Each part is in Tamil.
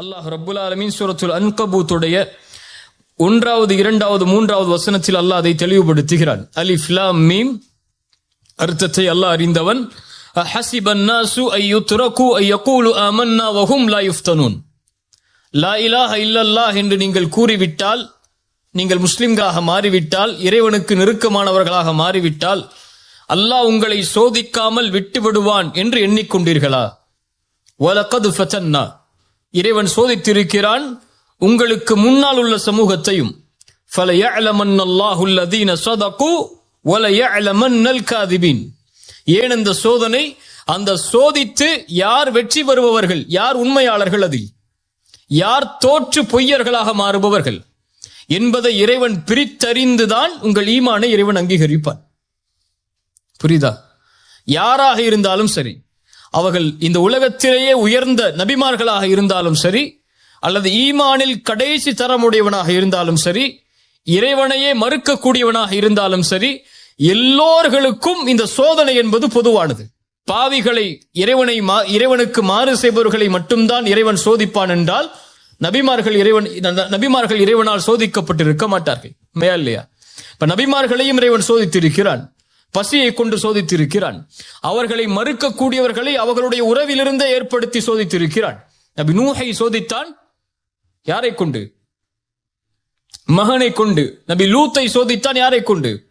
அல்லாஹ் ரபுல் ஆலமீன் சூரத்துல் அன்கபூத்துடைய ஒன்றாவது இரண்டாவது மூன்றாவது வசனத்தில் அல்லாஹ் அதை தெளிவுபடுத்துகிறான். அலி லாம் மீம். அர்த்தத்தை அல்லாஹ் அறிந்தவன். ஹசிபன் நாசு ஐ யுத்ரகு ஐ யகூலு ஆமன்னா வஹும் லா யுஃப்தனூன். லா இலாஹ இல்லல்லாஹ் என்று நீங்கள் கூறிவிட்டால் நீங்கள் முஸ்லிம்களாக மாறிவிட்டால் இறைவனுக்கு நெருக்கமானவர்களாக மாறிவிட்டால் அல்லாஹ் உங்களை சோதிக்காமல் விட்டு விடுவான் என்று எண்ணிக்கொண்டீர்களா? வலக்கது ஃபதன்னா. இறைவன் சோதித்திருக்கிறான் உங்களுக்கு முன்னால் உள்ள சமூகத்தையும். ஏன் இந்த சோதனை? அந்த சோதித்து யார் வெற்றி பெறுபவர்கள்? யார் உண்மையாளர்கள் அதில்? யார் தோற்று பொய்யர்களாக மாறுபவர்கள்? என்பதை இறைவன் பிரித்தறிந்துதான் உங்கள் ஈமானை இறைவன் அங்கீகரிப்பான். புரிதா யாராக இருந்தாலும் சரி. அவர்கள் இந்த உலகத்திலேயே உயர்ந்த நபிமார்களாக இருந்தாலும் சரி அல்லது ஈமானில் கடைசி தரமுடையவனாக இருந்தாலும் சரி இறைவனையே மறுக்கக்கூடியவனாக இருந்தாலும் சரி எல்லோர்களுக்கும் இந்த சோதனை என்பது பொதுவானது. பாவிகளை இறைவனை மா- இறைவனுக்கு மாறு செய்பவர்களை மட்டும்தான் இறைவன் சோதிப்பான் என்றால் நபிமார்கள் இறைவன் நபிமார்கள் இறைவனால் சோதிக்கப்பட்டிருக்க மாட்டார்கள். இல்லையா? இப்ப நபிமார்களையும் இறைவன் சோதித்திருக்கிறான். பசியை கொண்டு சோதித்திருக்கிறான். அவர்களை மறுக்கக்கூடியவர்களை அவர்களுடைய உறவிலிருந்தே ஏற்படுத்தி சோதித்திருக்கிறான். நபி நூஹை சோதித்தான் யாரை கொண்டு? மகனை கொண்டு. நபி லூத்தை சோதித்தான் யாரை கொண்டு?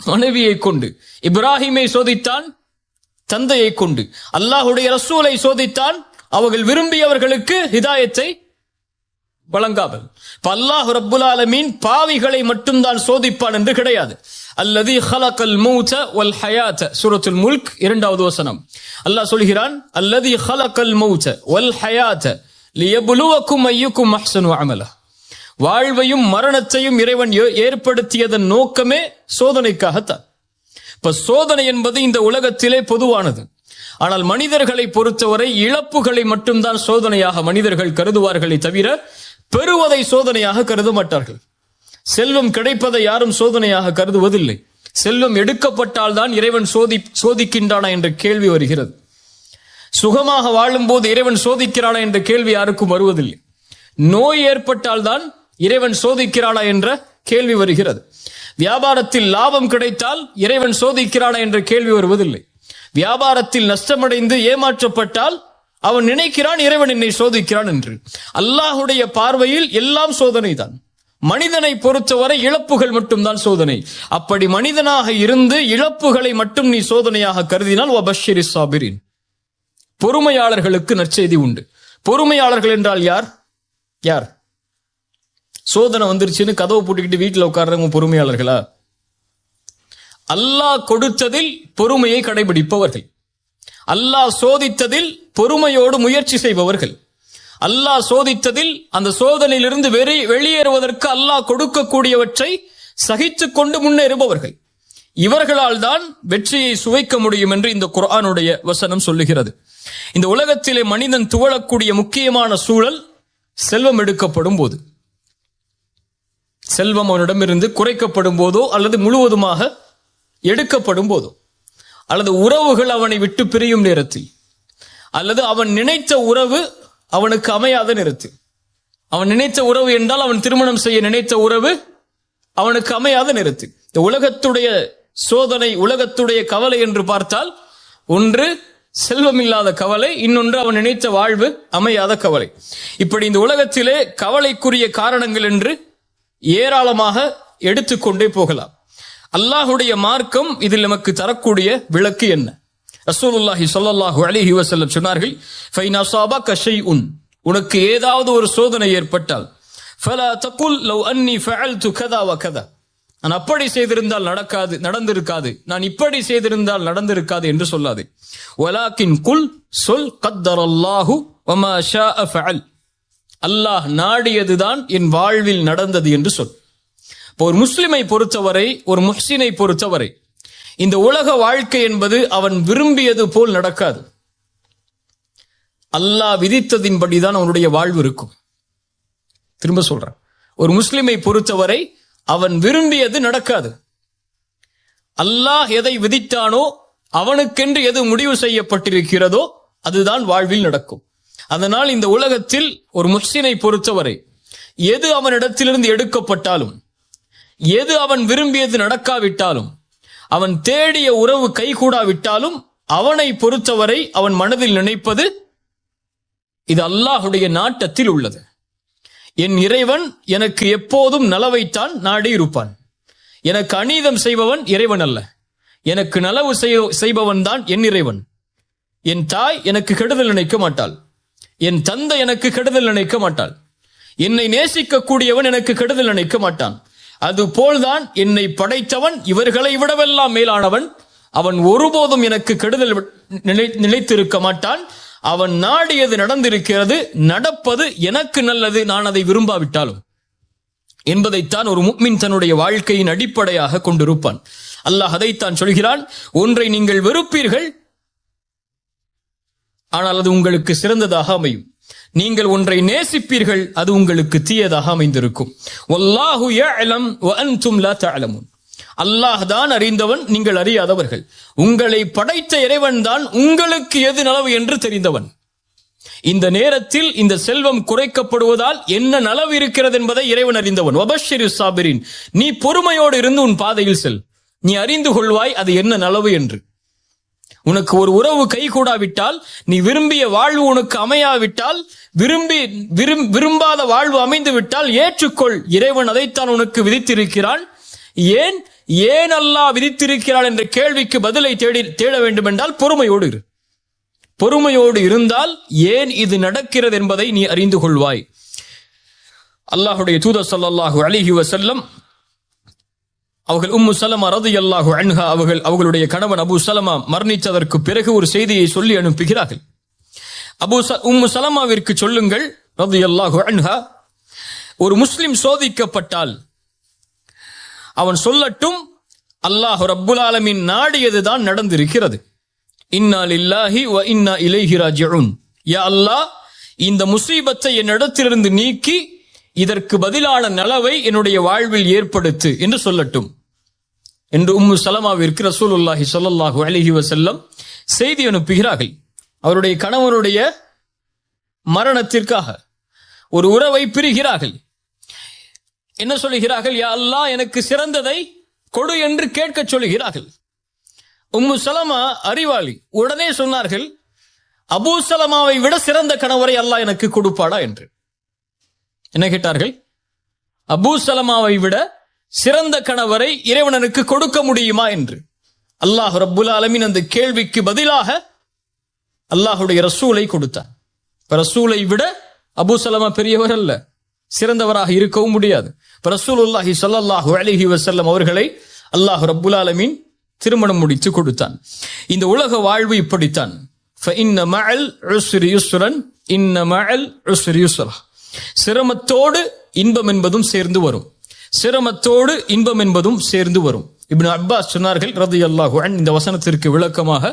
மனைவியை கொண்டு. இப்ராஹிமை சோதித்தான் தந்தையை கொண்டு. அல்லாஹுடைய ரசூலை சோதித்தான். அவர்கள் விரும்பியவர்களுக்கு ஹிதாயத்தை வழங்காமல். இப்ப அல்லாஹ் ரப்புல் ஆலமீன் பாவிகளை மட்டும்தான் சோதிப்பான் என்று கிடையாது. அல்லது ஹலக்கல் மூச்ச ஒல் ஹயாச்ச சூரத்துல் முல்க் இரண்டாவது வசனம். அல்லாஹ் சொல்கிறான் அல்லது ஹலக்கல் மூச்ச ஒல் ஹயாச்ச லியபுலுவக்கும் ஐயுக்கும் அஹ்சனு அமலா. வாழ்வையும் மரணத்தையும் இறைவன் ஏற்படுத்தியதன் நோக்கமே சோதனைக்காகத்தான். இப்ப சோதனை என்பது இந்த உலகத்திலே பொதுவானது. ஆனால் மனிதர்களை பொறுத்தவரை இழப்புகளை மட்டும்தான் சோதனையாக மனிதர்கள் கருதுவார்களே தவிர பெறுவதை சோதனையாக கருத மாட்டார்கள் செல்வம் கிடைப்பதை யாரும் சோதனையாக கருதுவதில்லை. செல்வம் எடுக்கப்பட்டால் தான் இறைவன் சோதி சோதிக்கின்றானா என்ற கேள்வி வருகிறது. சுகமாக வாழும்போது இறைவன் சோதிக்கிறானா என்ற கேள்வி யாருக்கும் வருவதில்லை. நோய் ஏற்பட்டால் தான் இறைவன் சோதிக்கிறானா என்ற கேள்வி வருகிறது. வியாபாரத்தில் லாபம் கிடைத்தால் இறைவன் சோதிக்கிறானா என்ற கேள்வி வருவதில்லை. வியாபாரத்தில் நஷ்டமடைந்து ஏமாற்றப்பட்டால் அவன் நினைக்கிறான் இறைவன் என்னை சோதிக்கிறான் என்று. அல்லாஹுடைய பார்வையில் எல்லாம் சோதனை தான். மனிதனை பொறுத்தவரை இழப்புகள் மட்டும்தான் சோதனை. அப்படி மனிதனாக இருந்து இழப்புகளை மட்டும் நீ சோதனையாக கருதினால் வபஷிரி சாபிரின் பொறுமையாளர்களுக்கு நற்செய்தி உண்டு. பொறுமையாளர்கள் என்றால் யார்? யார்? சோதனை வந்துருச்சுன்னு கதவை பூட்டிக்கிட்டு வீட்டில் உட்கார்றவங்க பொறுமையாளர்களா? அல்லாஹ் கொடுத்ததில் பொறுமையை கடைபிடிப்பவர்கள். அல்லாஹ் சோதித்ததில் பொறுமையோடு முயற்சி செய்பவர்கள். அல்லாஹ் சோதித்ததில் அந்த சோதனையிலிருந்து வெறி வெளியேறுவதற்கு அல்லாஹ் கொடுக்கக்கூடியவற்றை சகித்து கொண்டு முன்னேறுபவர்கள். இவர்களால் தான் வெற்றியை சுவைக்க முடியும் என்று இந்த குரானுடைய வசனம் சொல்லுகிறது. இந்த உலகத்திலே மனிதன் துவளக்கூடிய முக்கியமான சூழல் செல்வம் எடுக்கப்படும் போது. செல்வம் அவனிடமிருந்து குறைக்கப்படும் போதோ அல்லது முழுவதுமாக எடுக்கப்படும் போதோ. அல்லது உறவுகள் அவனை விட்டு பிரியும் நேரத்தில். அல்லது அவன் நினைத்த உறவு அவனுக்கு அமையாத நேரத்தில். அவன் நினைத்த உறவு என்றால் அவன் திருமணம் செய்ய நினைத்த உறவு அவனுக்கு அமையாத நேரத்தில். இந்த உலகத்துடைய சோதனை உலகத்துடைய கவலை என்று பார்த்தால் ஒன்று செல்வமில்லாத கவலை இன்னொன்று அவன் நினைத்த வாழ்வு அமையாத கவலை. இப்படி இந்த உலகத்திலே கவலைக்குரிய காரணங்கள் என்று ஏராளமாக எடுத்துக்கொண்டே போகலாம். அல்லாஹுடைய மார்க்கம் இதில் நமக்கு தரக்கூடிய விளக்கு என்ன? ரசூலுல்லாஹி சொல்லல்லாஹு அலிஹி வசல்லம் சொன்னார்கள் ஃபைன் கஷை உன் உனக்கு ஏதாவது ஒரு சோதனை ஏற்பட்டால் ஃபலா தக்குல் லவ் அன்னி ஃபஅல்து கதா வ கதா. நான் அப்படி செய்திருந்தால் நடக்காது நடந்திருக்காது. நான் இப்படி செய்திருந்தால் நடந்திருக்காது என்று சொல்லாது. வலாக்கின் குல் சொல் கத்தரல்லாஹு வமா ஷா ஃபஅல். அல்லாஹ் நாடியதுதான் என் வாழ்வில் நடந்தது என்று சொல். இப்போ ஒரு முஸ்லிமை பொறுத்தவரை ஒரு முஹ்சினை பொறுத்தவரை இந்த உலக வாழ்க்கை என்பது அவன் விரும்பியது போல் நடக்காது. அல்லாஹ் விதித்ததின்படிதான் அவனுடைய வாழ்வு இருக்கும். திரும்ப சொல்றேன். ஒரு முஸ்லிமை பொறுத்தவரை அவன் விரும்பியது நடக்காது. அல்லாஹ் எதை விதித்தானோ அவனுக்கென்று எது முடிவு செய்யப்பட்டிருக்கிறதோ அதுதான் வாழ்வில் நடக்கும். அதனால் இந்த உலகத்தில் ஒரு முஹ்சினை பொறுத்தவரை எது அவனிடத்திலிருந்து எடுக்கப்பட்டாலும் எது அவன் விரும்பியது நடக்காவிட்டாலும் அவன் தேடிய உறவு கைகூடாவிட்டாலும் அவனை பொறுத்தவரை அவன் மனதில் நினைப்பது இது அல்லாஹுடைய நாட்டத்தில் உள்ளது. என் இறைவன் எனக்கு எப்போதும் நலவைத்தான் நாடி இருப்பான் எனக்கு அநீதம் செய்பவன் இறைவன் அல்ல. எனக்கு நலவு செய்ய- செய்பவன் தான் என் இறைவன். என் தாய் எனக்கு கெடுதல் நினைக்க மாட்டாள். என் தந்தை எனக்கு கெடுதல் நினைக்க மாட்டாள். என்னை நேசிக்கக்கூடியவன் எனக்கு கெடுதல் நினைக்க மாட்டான். அதுபோல்தான் என்னை படைத்தவன் இவர்களை விடவெல்லாம் மேலானவன். அவன் ஒருபோதும் எனக்கு கெடுதல் நினை நினைத்திருக்க மாட்டான். அவன் நாடியது நடந்திருக்கிறது நடப்பது எனக்கு நல்லது நான் அதை விரும்பாவிட்டாலும். என்பதைத்தான் ஒரு முக்மின் தன்னுடைய வாழ்க்கையின் அடிப்படையாக கொண்டிருப்பான். அல்லாஹ் அதைத்தான் சொல்கிறான் ஒன்றை நீங்கள் வெறுப்பீர்கள் ஆனால் அது உங்களுக்கு சிறந்ததாக அமையும். நீங்கள் ஒன்றை நேசிப்பீர்கள் அது உங்களுக்கு தீயதாக அமைந்திருக்கும். வல்லாஹு யஅலம் வ அன்தும் லா தஅலமுன். அல்லாஹ் தான் அறிந்தவன் நீங்கள் அறியாதவர்கள். உங்களை படைத்த இறைவன் தான் உங்களுக்கு எது நலவு என்று தெரிந்தவன். இந்த நேரத்தில் இந்த செல்வம் குறைக்கப்படுவதால் என்ன நலவு இருக்கிறது என்பதை இறைவன் அறிந்தவன். வபஷிரு சாபிரின் நீ பொறுமையோடு இருந்து உன் பாதையில் செல். நீ அறிந்து கொள்வாய் அது என்ன நலவு என்று. உனக்கு ஒரு உறவு கைகூடாவிட்டால் நீ விரும்பிய வாழ்வு உனக்கு அமையாவிட்டால் விரும்பி விரும்- விரும்பாத வாழ்வு அமைந்து விட்டால் ஏற்றுக்கொள். இறைவன் அதைத்தான் உனக்கு விதித்திருக்கிறான். ஏன் ஏன் அல்லாஹ் விதித்திருக்கிறான் என்ற கேள்விக்கு பதிலை தேடி தேட வேண்டும் என்றால் பொறுமையோடு இரு. பொறுமையோடு இருந்தால் ஏன் இது நடக்கிறது என்பதை நீ அறிந்து கொள்வாய். அல்லாஹுடைய தூத ஸல்லல்லாஹு அலிஹி வசல்லம் அவர்கள் உம்மு சலமா ரதியல்லாஹு அன்ஹா அவர்கள் அவர்களுடைய கணவன் அபு சலமா மரணித்ததற்கு பிறகு ஒரு செய்தியை சொல்லி அனுப்புகிறார்கள். அபு ச உம்மு சலமாவிற்கு சொல்லுங்கள் ரதியல்லாஹு அன்ஹா. ஒரு முஸ்லிம் சோதிக்கப்பட்டால் அவன் சொல்லட்டும் அல்லாஹ் ரப்புல் ஆலமின் நாடியதுதான் நடந்திருக்கிறது. இன்னால் இல்லாஹி வ இன்னா இலைஹி ராஜிஊன். யா அல்லாஹ் இந்த முசீபத்தை என்னிடத்திலிருந்து நீக்கி இதற்கு பதிலான நலவை என்னுடைய வாழ்வில் ஏற்படுத்து என்று சொல்லட்டும். என்று உம்மு சலமாவிற்கு ரசூலுல்லாஹி சொல்லல்லாஹு அலிஹி வசல்லம் செய்தி அனுப்புகிறார்கள். அவருடைய கணவனுடைய மரணத்திற்காக ஒரு உறவை பிரிகிறார்கள். என்ன சொல்லுகிறார்கள்? யா எனக்கு சிறந்ததை கொடு என்று கேட்கச் சொல்லுகிறார்கள். உம்மு சலமா அறிவாளி உடனே சொன்னார்கள் அபூ சலமாவை விட சிறந்த கணவரை அல்லாஹ் எனக்கு கொடுப்பாடா? என்று. என்ன கேட்டார்கள்? அபூ சலமாவை விட சிறந்த கணவரை இறைவனனுக்கு கொடுக்க முடியுமா? என்று. அல்லாஹ் ரப்புல் அலமின் அந்த கேள்விக்கு பதிலாக அல்லாஹுடைய ரசூலை கொடுத்தார் இப்போ ரசூலை விட அபு சலமா பெரியவர் அல்ல. சிறந்தவராக இருக்கவும் முடியாது. இப்போ ரசூல் உல்லாஹி சல்லாஹு அலிஹி வசல்லம் அவர்களை அல்லாஹு ரப்புல் ஆலமீன் திருமணம் முடித்து கொடுத்தான். இந்த உலக வாழ்வு இப்படித்தான். சிரமத்தோடு இன்பம் என்பதும் சேர்ந்து வரும். சிரமத்தோடு இன்பம் என்பதும் சேர்ந்து வரும். இப்னு அப்பாஸ் சொன்னார்கள் ரதி அல்லாஹு இந்த வசனத்திற்கு விளக்கமாக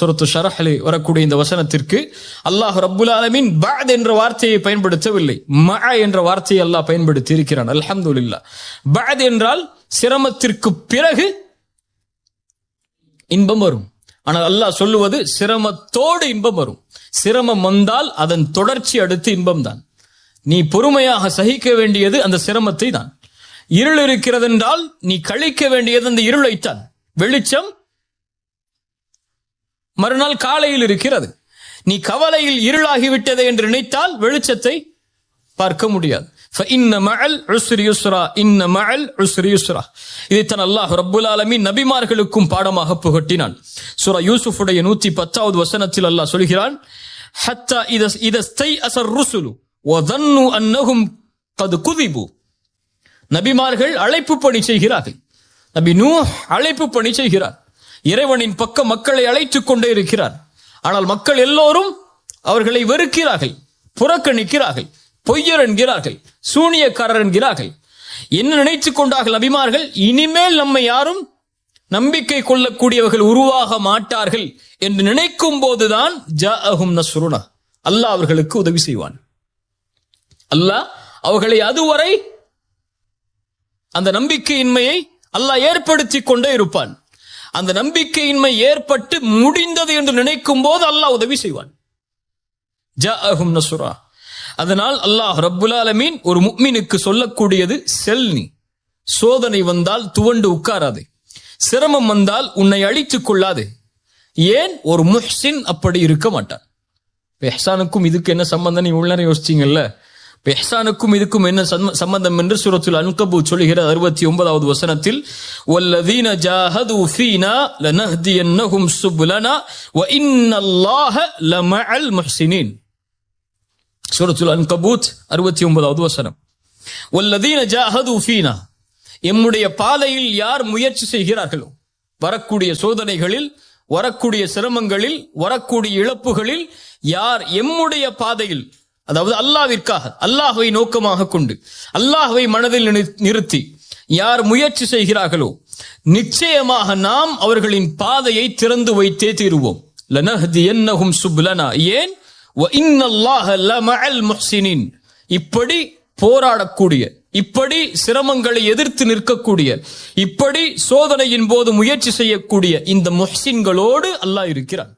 சுரத்து ஷரஹ்லே வரக்கூடிய இந்த வசனத்திற்கு அல்லாஹ் ரப்புல் ஆலமின் பாத் என்ற வார்த்தையை பயன்படுத்தவில்லை. மா என்ற வார்த்தையை அல்லாஹ் பயன்படுத்தி இருக்கிறான் அல்ஹம்துலில்லாஹ். பாத் என்றால் சிரமத்திற்கு பிறகு இன்பம் வரும். ஆனால் அல்லாஹ் சொல்லுவது சிரமத்தோடு இன்பம் வரும். சிரமம் வந்தால் அதன் தொடர்ச்சி அடுத்து இன்பம் தான். நீ பொறுமையாக சகிக்க வேண்டியது அந்த சிரமத்தை தான். இருள் இருக்கிறது என்றால் நீ கழிக்க வேண்டியது அந்த இருளைத்தான். வெளிச்சம் மறுநாள் காலையில் இருக்கிறது. நீ கவலையில் இருளாகிவிட்டது என்று நினைத்தால் வெளிச்சத்தை பார்க்க முடியாது. இதைத்தான் அல்லாஹ் ரப்புல் ஆலமி நபிமார்களுக்கும் பாடமாக புகட்டினான். சுரா யூசுஃபுடைய நூத்தி பத்தாவது வசனத்தில் அல்லாஹ் சொல்கிறான் ஹத்தா இத இதஸ்தை அசர் ஒதன்னு அன்னகும் கது குதிபு. நபிமார்கள் அழைப்பு பணி செய்கிறார்கள். நபி நூ அழைப்பு பணி செய்கிறார். இறைவனின் பக்கம் மக்களை அழைத்துக் கொண்டே இருக்கிறார். ஆனால் மக்கள் எல்லோரும் அவர்களை வெறுக்கிறார்கள் புறக்கணிக்கிறார்கள் பொய்யர் என்கிறார்கள் சூனியக்காரர் என்கிறார்கள். என்ன நினைத்துக் கொண்டார்கள் அபிமார்கள் இனிமேல் நம்மை யாரும் நம்பிக்கை கொள்ளக்கூடியவர்கள் உருவாக மாட்டார்கள் என்று நினைக்கும் போதுதான் ஜாஅஹும் நஸ்ருனா. அல்லாஹ் அவர்களுக்கு உதவி செய்வான். அல்லாஹ் அவர்களை அதுவரை அந்த நம்பிக்கையின்மையை அல்லாஹ் ஏற்படுத்தி கொண்டே இருப்பான். அந்த நம்பிக்கையின்மை ஏற்பட்டு முடிந்தது என்று நினைக்கும் போது அல்லாஹ் உதவி செய்வான். ஜாஅஹும் நசுரா. அதனால் அல்லாஹ் ரப்புல் ஆலமீன் ஒரு முக்மினுக்கு சொல்லக்கூடியது செல் நீ சோதனை வந்தால் துவண்டு உட்காராதே. சிரமம் வந்தால் உன்னை அழித்துக் கொள்ளாதே. ஏன்? ஒரு முஹ்சின் அப்படி இருக்க மாட்டான். எஹ்சானுக்கும் இதுக்கு என்ன சம்பந்தம் நீ உள்ள யோசிச்சிங்கல்ல? இப்ப எஹ்சானுக்கும் இதுக்கும் என்ன சம்ம- சம்பந்தம் என்று சுரத்தில் அன்கபு சொல்லுகிற அறுபத்தி ஒன்பதாவது வசனத்தில் வல்லதீன ஜாஹது ஃபீனா லனஹ்தியன்னஹும் சுபுலனா வ இன்னல்லாஹ லமஅல் முஹ்சினீன் சூரத்துல் அன்கபூத் அறுபத்தி ஒன்பதாவது வசனம் வல்லதீன ஜாஹது ஃபீனா எம்முடைய பாதையில் யார் முயற்சி செய்கிறார்களோ? வரக்கூடிய சோதனைகளில் வரக்கூடிய சிரமங்களில் வரக்கூடிய இழப்புகளில் யார் எம்முடைய பாதையில் அதாவது அல்லாவிற்காக அல்லாஹுவை நோக்கமாக கொண்டு அல்லாஹுவை மனதில் நிறு- நிறுத்தி யார் முயற்சி செய்கிறார்களோ நிச்சயமாக நாம் அவர்களின் பாதையை திறந்து வைத்தே தீருவோம். லனஹ்தியன்னஹும் சுப்லனா. ஏன்? வ இப்படி போராடக்கூடிய இப்படி சிரமங்களை எதிர்த்து நிற்கக்கூடிய இப்படி சோதனையின் போது முயற்சி செய்யக்கூடிய இந்த முஹ்சின்களோடு அல்லாஹ் இருக்கிறான்.